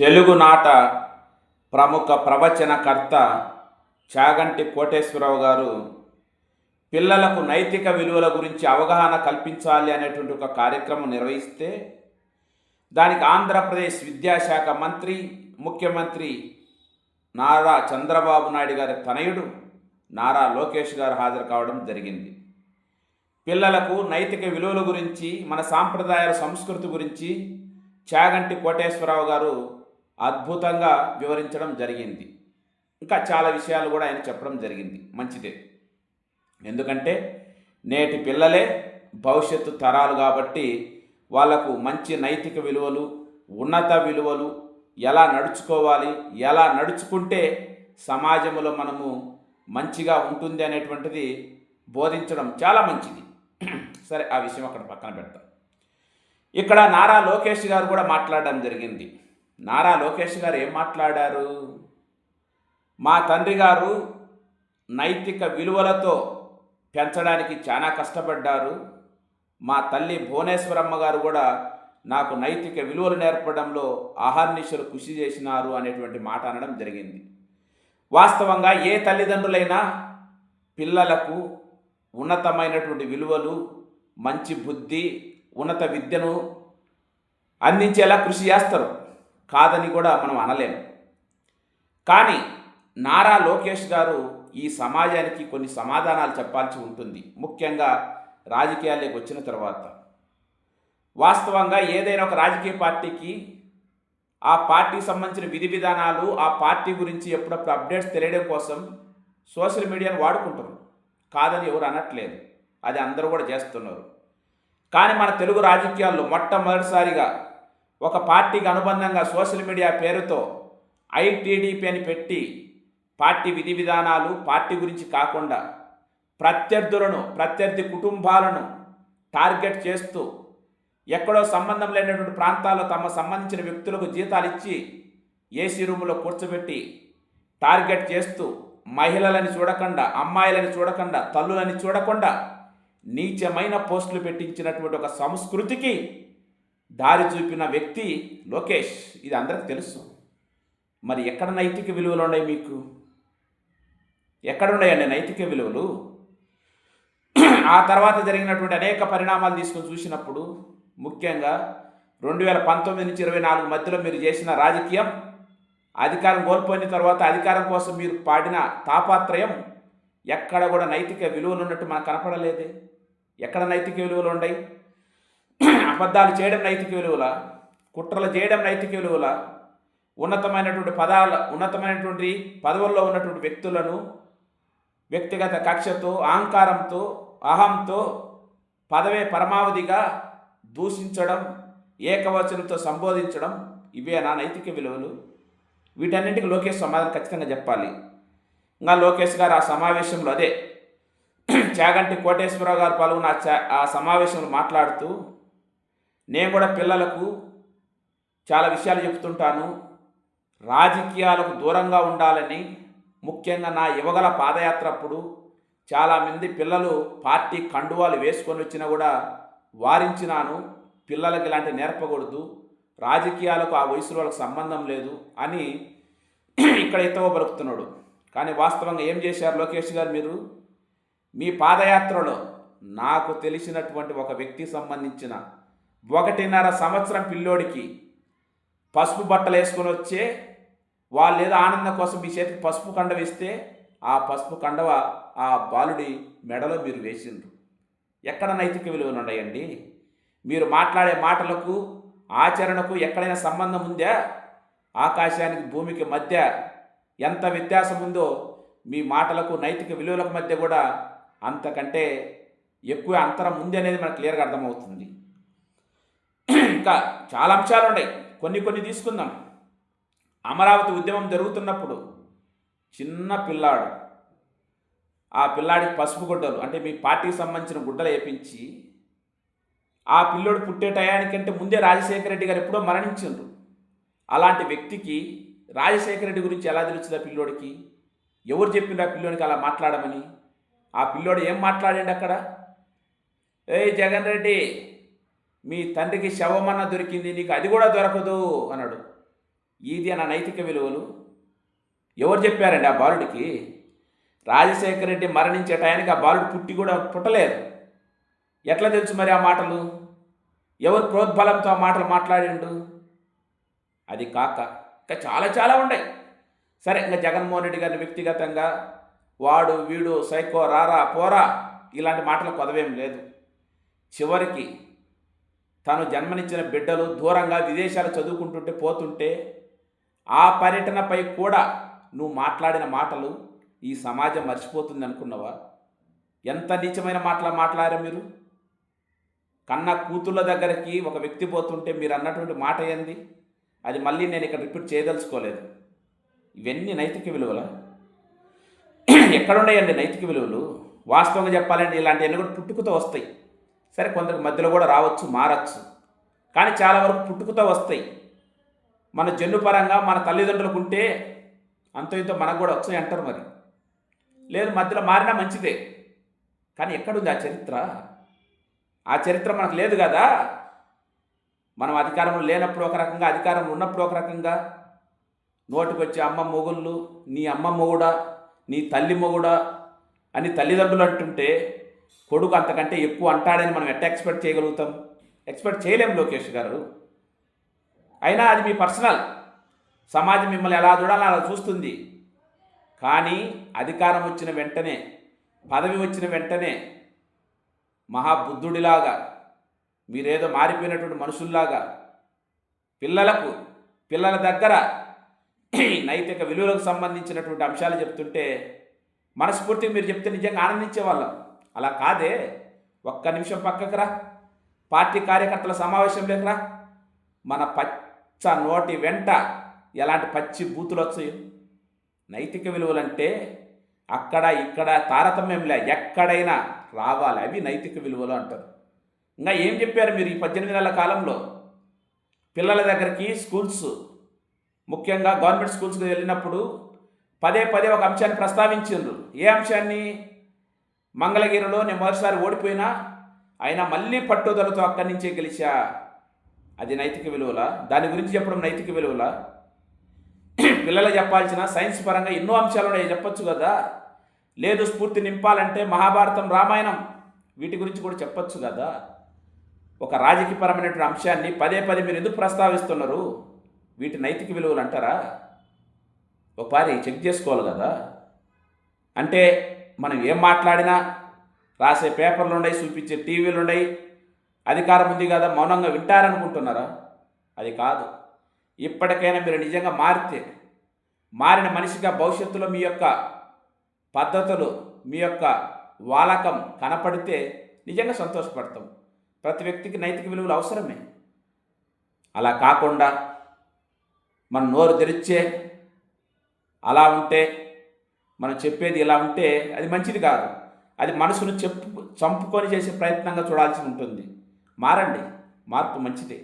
తెలుగునాట ప్రముఖ ప్రవచనకర్త చాగంటి కోటేశ్వరరావు గారు పిల్లలకు నైతిక విలువల గురించి అవగాహన కల్పించాలి అనేటువంటి ఒక కార్యక్రమం నిర్వహిస్తే దానికి ఆంధ్రప్రదేశ్ విద్యాశాఖ మంత్రి ముఖ్యమంత్రి నారా చంద్రబాబు నాయుడు గారి తనయుడు నారా లోకేష్ గారు హాజరు కావడం జరిగింది. పిల్లలకు నైతిక విలువల గురించి మన సాంప్రదాయాల సంస్కృతి గురించి చాగంటి కోటేశ్వరరావు గారు అద్భుతంగా వివరించడం జరిగింది. ఇంకా చాలా విషయాలు కూడా ఆయన చెప్పడం జరిగింది. మంచిదే. ఎందుకంటే నేటి పిల్లలే భవిష్యత్తు తరాలు కాబట్టి వాళ్ళకు మంచి నైతిక విలువలు ఉన్నత విలువలు ఎలా నడుచుకోవాలి ఎలా నడుచుకుంటే సమాజంలో మనము మంచిగా ఉంటుంది అనేటువంటిది బోధించడం చాలా మంచిది. సరే ఆ విషయం అక్కడ పక్కన పెడతాం. ఇక్కడ నారా లోకేష్ గారు కూడా మాట్లాడడం జరిగింది. నారా లోకేష్ గారు ఏం మాట్లాడారు? మా తండ్రి గారు నైతిక విలువలతో పెంచడానికి చాలా కష్టపడ్డారు. మా తల్లి భువనేశ్వరమ్మ గారు కూడా నాకు నైతిక విలువలు నేర్పడంలో అహర్నిశలు కృషి చేసినారు అనేటువంటి మాట అనడం జరిగింది. వాస్తవంగా ఏ తల్లిదండ్రులైనా పిల్లలకు ఉన్నతమైనటువంటి విలువలు మంచి బుద్ధి ఉన్నత విద్యను అందించేలా కృషి చేస్తారు. కాదని కూడా మనం అనలేము కానీ నారా లోకేష్ గారు ఈ సమాజానికి కొన్ని సమాధానాలు చెప్పాల్సి ఉంటుంది. ముఖ్యంగా రాజకీయాల్లోకి వచ్చిన తర్వాత. వాస్తవంగా ఏదైనా ఒక రాజకీయ పార్టీకి ఆ పార్టీకి సంబంధించిన విధి విధానాలు ఆ పార్టీ గురించి ఎప్పుడప్పుడు అప్డేట్స్ తెలియడం కోసం సోషల్ మీడియాను వాడుకుంటారు. కాదని ఎవరు అనట్లేదు. అది అందరూ కూడా చేస్తున్నారు. కానీ మన తెలుగు రాజకీయాల్లో మొట్టమొదటిసారిగా ఒక పార్టీకి అనుబంధంగా సోషల్ మీడియా పేరుతో ఐటీడీపీ అని పెట్టి పార్టీ విధి విధానాలు పార్టీ గురించి కాకుండా ప్రత్యర్థులను ప్రత్యర్థి కుటుంబాలను టార్గెట్ చేస్తూ ఎక్కడో సంబంధం లేనటువంటి ప్రాంతాల్లో తమ సంబంధించిన వ్యక్తులకు జీతాలు ఇచ్చి ఏసీ రూములో కూర్చోబెట్టి టార్గెట్ చేస్తూ మహిళలని చూడకుండా అమ్మాయిలని చూడకుండా తల్లులని చూడకుండా నీచమైన పోస్టులు పెట్టించినటువంటి ఒక సంస్కృతికి దారి చూపిన వ్యక్తి లోకేష్. ఇది అందరికి తెలుసు. మరి ఎక్కడ నైతిక విలువలు ఉన్నాయి మీకు? ఎక్కడ ఉన్నాయండి నైతిక విలువలు? ఆ తర్వాత జరిగినటువంటి అనేక పరిణామాలు తీసుకొని చూసినప్పుడు ముఖ్యంగా రెండు వేల పంతొమ్మిది నుంచి ఇరవై నాలుగు మధ్యలో మీరు చేసిన రాజకీయం అధికారం కోల్పోయిన తర్వాత అధికారం కోసం మీరు పాడిన తాపాత్రయం ఎక్కడ కూడా నైతిక విలువలు ఉన్నట్టు మనకు కనపడలేదే. ఎక్కడ నైతిక విలువలు ఉన్నాయి అబద్ధాలు చేయడం నైతిక విలువల? కుట్రలు చేయడం నైతిక విలువల? ఉన్నతమైనటువంటి పదాల ఉన్నతమైనటువంటి పదవుల్లో ఉన్నటువంటి వ్యక్తులను వ్యక్తిగత కక్షతో అహంకారంతో అహంతో పదవే పరమావధిగా దూషించడం ఏకవచనంతో సంబోధించడం ఇవే నా నైతిక విలువలు? వీటన్నింటికి లోకేష్ సమాధానం ఖచ్చితంగా చెప్పాలి. ఇంకా లోకేష్ గారు ఆ సమావేశంలో అదే. చాగంటి కోటేశ్వరరావు గారు పాల్గొన్న ఆ చా ఆ సమావేశంలో మాట్లాడుతూ నేను కూడా పిల్లలకు చాలా విషయాలు చెప్తుంటాను. రాజకీయాలకు దూరంగా ఉండాలని ముఖ్యంగా నా యువగల పాదయాత్ర అప్పుడు చాలామంది పిల్లలు పార్టీ కండువాలు వేసుకొని వచ్చినా కూడా వారించినాను. పిల్లలకి ఇలాంటి నేర్పకూడదు. రాజకీయాలకు ఆ వయసులో వాళ్ళకి సంబంధం లేదు అని ఇక్కడ ఎత్తవ పలుకుతున్నాడు. కానీ వాస్తవంగా ఏం చేశారు లోకేష్ గారు మీరు? మీ పాదయాత్రలో నాకు తెలిసినటువంటి ఒక వ్యక్తికి సంబంధించిన ఒకటిన్నర సంవత్సరం పిల్లోడికి పసుపు బట్టలు వేసుకొని వచ్చే వాళ్ళు ఏదో ఆనందం కోసం మీ చేతికి పసుపు కండ వేస్తే ఆ పసుపు కండవ ఆ బాలుడి మెడలో మీరు వేసిండ్రు. ఎక్కడ నైతిక విలువలు ఉన్నాయండి? మీరు మాట్లాడే మాటలకు ఆచరణకు ఎక్కడైనా సంబంధం ఉందా? ఆకాశానికి భూమికి మధ్య ఎంత వ్యత్యాసం ఉందో మీ మాటలకు నైతిక విలువలకు మధ్య కూడా అంతకంటే ఎక్కువ అంతరం ఉంది అనేది మనకు క్లియర్గా అర్థమవుతుంది. ఇంకా చాలా అంశాలు ఉన్నాయి. కొన్ని కొన్ని తీసుకుందాం. అమరావతి ఉద్యమం జరుగుతున్నప్పుడు చిన్న పిల్లాడు ఆ పిల్లాడికి పసుపు గుడ్డలు అంటే మీ పార్టీకి సంబంధించిన గుడ్డలు వేపించి ఆ పిల్లోడు పుట్టే టయానికంటే ముందే రాజశేఖర రెడ్డి గారు ఎప్పుడో మరణించిండ్రు. అలాంటి వ్యక్తికి రాజశేఖర రెడ్డి గురించి ఎలా తెలుస్తుంది ఆ పిల్లోడికి? ఎవరు చెప్పిండ్రు ఆ పిల్లోడికి అలా మాట్లాడమని? ఆ పిల్లోడు ఏం మాట్లాడండి అక్కడ? ఏ జగన్ రెడ్డి మీ తండ్రికి శవమన్న దొరికింది నీకు అది కూడా దొరకదు అన్నాడు. ఇది నా నైతిక విలువలు. ఎవరు చెప్పారండి ఆ బాలుడికి? రాజశేఖర రెడ్డి మరణించే టయానికి ఆ బాలుడు పుట్టి కూడా పుట్టలేదు. ఎట్లా తెలుసు మరి ఆ మాటలు? ఎవరు ప్రోద్బలంతో ఆ మాటలు మాట్లాడిండు? అది కాక ఇంకా చాలా చాలా ఉన్నాయి. సరే ఇంకా జగన్మోహన్ రెడ్డి గారిని వ్యక్తిగతంగా వాడు వీడు సైకో రారా పోరా ఇలాంటి మాటలు కొదవేం లేదు. చివరికి తను జన్మనిచ్చిన బిడ్డలు దూరంగా విదేశాలు చదువుకుంటుంటే పోతుంటే ఆ పర్యటనపై కూడా నువ్వు మాట్లాడిన మాటలు ఈ సమాజం మర్చిపోతుంది అనుకున్నావా? ఎంత నీచమైన మాటలు మాట్లాడారు మీరు? కన్న కూతుళ్ళ దగ్గరికి ఒక వ్యక్తి పోతుంటే మీరు అన్నటువంటి మాట ఏంది? అది మళ్ళీ నేను ఇక్కడ రిపీట్ చేయదలుచుకోలేదు. ఇవన్నీ నైతిక విలువల? ఎక్కడున్నాయండి నైతిక విలువలు? వాస్తవంగా చెప్పాలంటే ఇలాంటివన్నీ కూడా పుట్టుకతో వస్తాయి. సరే కొందరికి మధ్యలో కూడా రావచ్చు మారచ్చు. కానీ చాలా వరకు పుట్టుకతో వస్తాయి. మన జన్యుపరంగా మన తల్లిదండ్రులకు ఉంటే అంత ఇంతో మనకు కూడా వచ్చాయి అంటారు మరి. లేదు మధ్యలో మారినా మంచిదే. కానీ ఎక్కడుంది ఆ చరిత్ర? ఆ చరిత్ర మనకు లేదు కదా. మనం అధికారంలో లేనప్పుడు ఒక రకంగా అధికారంలో ఉన్నప్పుడు ఒక రకంగా. నోటికి అమ్మ మొగుళ్ళు నీ అమ్మ మొగుడా నీ తల్లి మొగుడా అని తల్లిదండ్రులు అంటుంటే కొడుకు అంతకంటే ఎక్కువ అంటాడని మనం ఎట్లా ఎక్స్పెక్ట్ చేయగలుగుతాం? ఎక్స్పెక్ట్ చేయలేం లోకేష్ గారు. అయినా అది మీ పర్సనల్ సమాజం మిమ్మల్ని ఎలా చూడాలో అలా చూస్తుంది. కానీ అధికారం వచ్చిన వెంటనే పదవి వచ్చిన వెంటనే మహాబుద్ధుడిలాగా మీరేదో మారిపోయినటువంటి మనుషుల్లాగా పిల్లలకు పిల్లల దగ్గర నైతిక విలువలకు సంబంధించినటువంటి అంశాలు చెప్తుంటే మనస్ఫూర్తిగా మీరు చెప్తే నిజంగా ఆనందించే వాళ్ళం అలా కాదే. ఒక్క నిమిషం పక్కకు రా. పార్టీ కార్యకర్తల సమావేశం లేకరా మన పచ్చ నోటి వెంట ఎలాంటి పచ్చి బూతులు వచ్చాయి? నైతిక విలువలంటే అక్కడ ఇక్కడ తారతమ్యంలే ఎక్కడైనా రావాలి. అవి నైతిక విలువలు అంటారు. ఇంకా ఏం చెప్పారు మీరు ఈ పద్దెనిమిది నెలల కాలంలో? పిల్లల దగ్గరికి స్కూల్స్ ముఖ్యంగా గవర్నమెంట్ స్కూల్స్కి వెళ్ళినప్పుడు పదే పదే ఒక అంశాన్ని ప్రస్తావించిండ్రు. ఏ అంశాన్ని? మంగళగిరిలో నేను మొదటిసారి ఓడిపోయినా అయినా మళ్ళీ పట్టుదలతో అక్కడి నుంచే గెలిచా. అది నైతిక విలువల? దాని గురించి చెప్పడం నైతిక విలువల? పిల్లలు చెప్పాల్సిన సైన్స్ పరంగా ఎన్నో అంశాలు ఉన్నాయి చెప్పొచ్చు కదా? లేదు స్ఫూర్తి నింపాలంటే మహాభారతం రామాయణం వీటి గురించి కూడా చెప్పొచ్చు కదా? ఒక రాజకీయపరమైనటువంటి అంశాన్ని పదే పదే మీరు ఎందుకు ప్రస్తావిస్తున్నారు? వీటి నైతిక విలువలు అంటారా? ఒకసారి చెక్ చేసుకోవాలి కదా? అంటే మనం ఏం మాట్లాడినా రాసే పేపర్లు ఉన్నాయి చూపించే టీవీలు ఉన్నాయి అధికారం ఉంది కదా మౌనంగా వింటారనుకుంటున్నారా? అది కాదు. ఇప్పటికైనా మీరు నిజంగా మారితే మారిన మనిషిగా భవిష్యత్తులో మీ యొక్క పద్ధతులు మీ యొక్క వాలకం కనపడితే నిజంగా సంతోషపడతాం. ప్రతి వ్యక్తికి నైతిక విలువలు అవసరమే. అలా కాకుండా మన నోరు తెరిచే అలా ఉంటే మనం చెప్పేది ఇలా ఉంటే అది మంచిది కాదు. అది మనసును చెప్పు చంపుకొని చేసే ప్రయత్నంగా చూడాల్సి ఉంటుంది. మారండి. మార్పు మంచిదే.